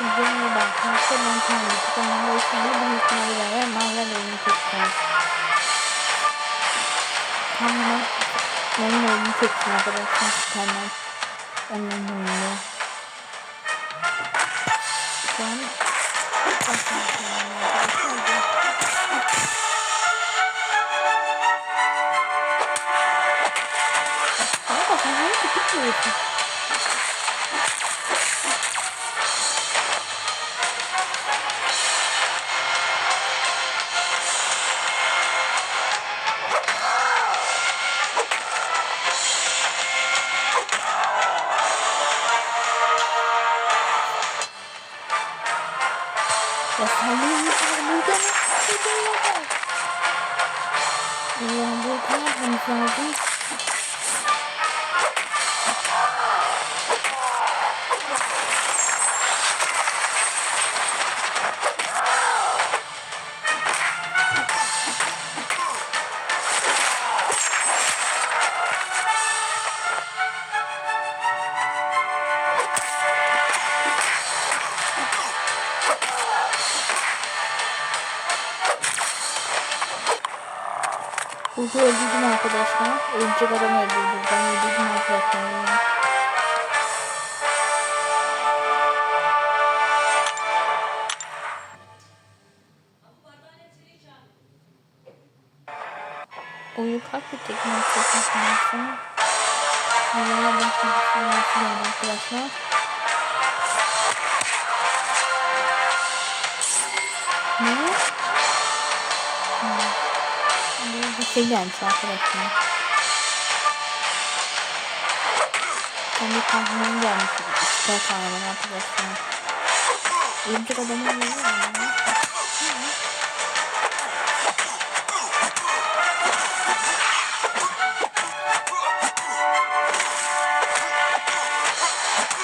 Merhaba arkadaşlar ben Tanrıcı kanalımda geldiniz. Bugün sizlerle beraber Marvel oyunu çekeceğiz. Tamam. Benim oyunu çektim arkadaşlar. Tamam. Onun oyunu. Şu an başlayalım arkadaşlar. Ya musun? Burada? Ya burada ne yapmamız lazım? Burada öldürdüm arkadaşlar. Ölecek adam öldürdüm. Ben öldürdüm arkadaşlar. ya. Oyu kaç bir teknik? Buraya başlamışsın yani arkadaşlar. Ne? Bir şey gelmiş arkadaşlar. Ben bir kahraman gelmiş. İşte kahraman arkadaşlar. Örümcek adamı öldürüyor mu?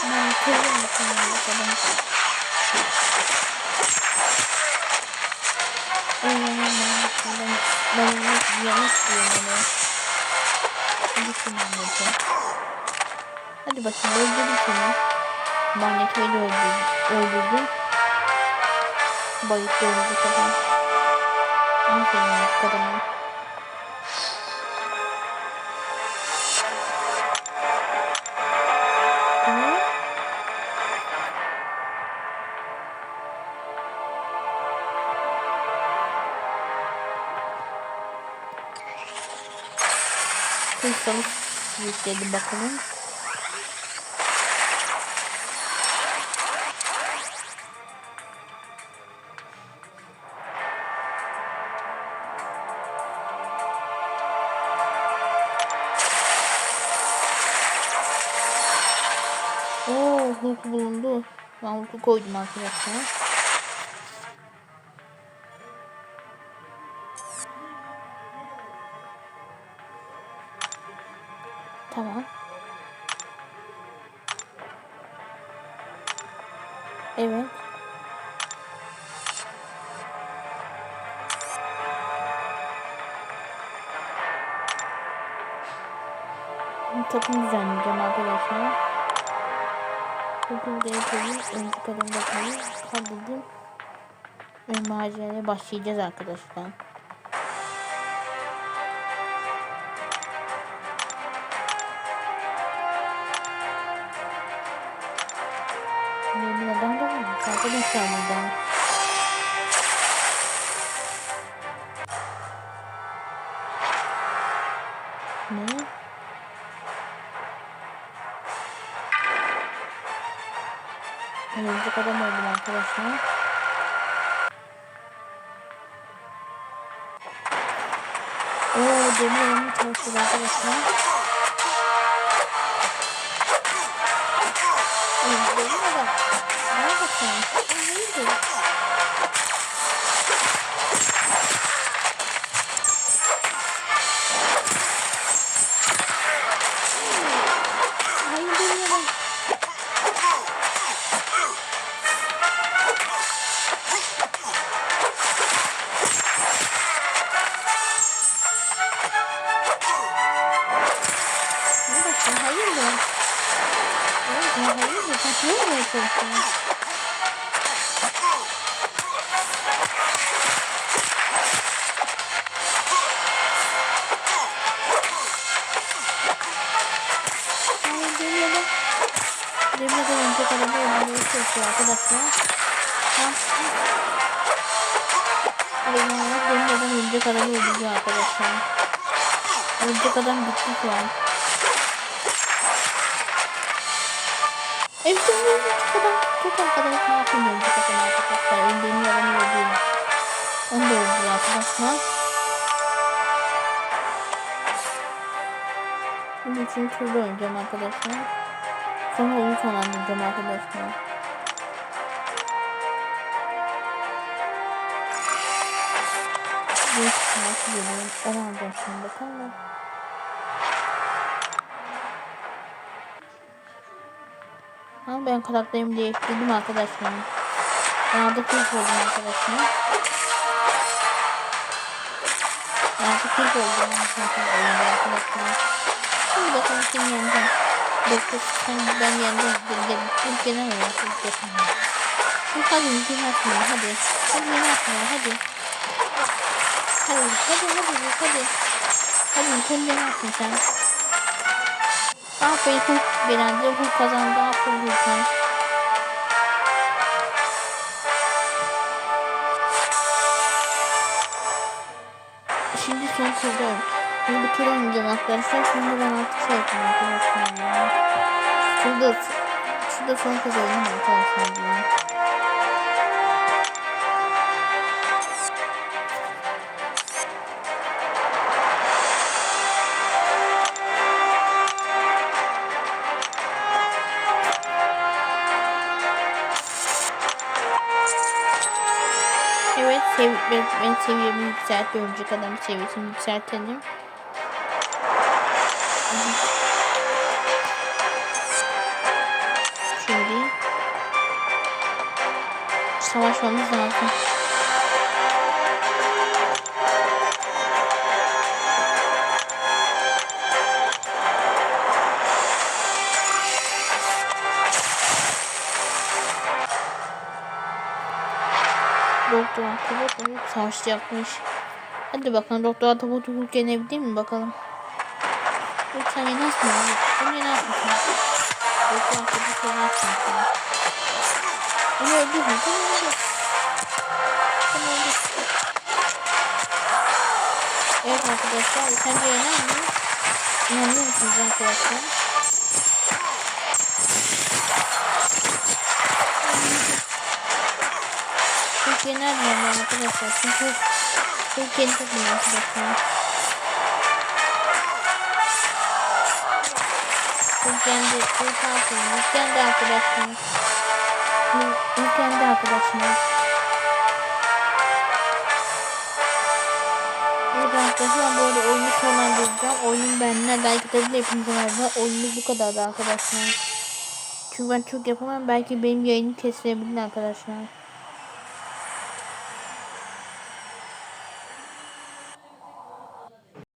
Ben kırdım bakalım örümcek ben ben yanlış diyorum. Gitsin anneciğim. Hadi bakayım öldürdüm seni. Manyetoyu da öldürdüm. Öldürdüm. Bayık da öldürdük adam. Aferin artık Kıysalı yükledim bakalım. Oo, Hulk bulundu. Ben Hulk'u koydum arkadaşlar. Evet. Takım düzenleyeceğim arkadaşlar. Bugün de yapalım. Önceki kadın bakalım. Kaydedin. Ve maceraya başlayacağız arkadaşlar. Arkadaşlar burada. Ne? Örümcek adam oldum arkadaşlar. Oo elimi çalıştırdı arkadaşlar. Örümceğim adam. Ne bakın? Şunu mu yapıyorsun? Demeden önce kalemi olmayı çalışıyor arkadaşlar. Tam Demeden önce kalemi olacak arkadaşlar. Önce kadar bitti şu an. Örümcek adam çok örümcek adam arkadaşlar. Benim adamı öldürdü. Onu da öldürdü arkadaşlar. Şimdi üçüncü turda oynayacağım arkadaşlar. Sonra oyun sonlandıracağım arkadaşlar. Bir nasıl geliyorum? Onu alacağım şimdi bakalım. Ama ben karakterimi değiştirdim arkadaşlar. Ben da kırk oldum arkadaşlar. Ben de kırk oldum arkadaşlar. Şimdi bakalım kim yeneceğim. Doktor sen ben yendim. İlk genel olarak ilk genel. Hadi yeni atmıyor hadi. Hadi yeni atmıyor hadi. Hadi hadi hadi hadi. Hadi sen yeni atın sen. Aferin Hulk genelde Hulk kazandı. Aferin Hulk'a. Şimdi son turda Şimdi bu tur oynayacağım arkadaşlar. Şimdi ben artık şey yapayım arkadaşlar. Şurada, şurada son kez oynayayım arkadaşlar. Evet, sev ben, ben seviyemi yükseltti. Örümcek adam seviyesini yükseltelim. Şimdi savaşmamız lazım. Doktor Atabot evet savaşçı yapmış. Hadi bakalım Doktor Atabot Hulk yenebilir mi bakalım. Lütfen yenersin abi. Sen yenersin sen. Doktor Atabot yenersin sen. Onu öldürme. Sen öldür. Sen öldür. Evet arkadaşlar sence yener mi? İnanıyor musunuz arkadaşlar? Hulk yener mi ama arkadaşlar? Çünkü Hulk yeni takım arkadaşlar. Hulk yendi. Hulk alsın. Hulk yendi arkadaşlar. Yendi arkadaşlar. Evet arkadaşlar bu arada oyunu sonlandıracağım. Oyunun benimle like atabilir hepinize merhaba. Oyunumuz bu kadardı arkadaşlar. Çünkü ben çok yapamam. Belki benim yayını kesilebilir arkadaşlar.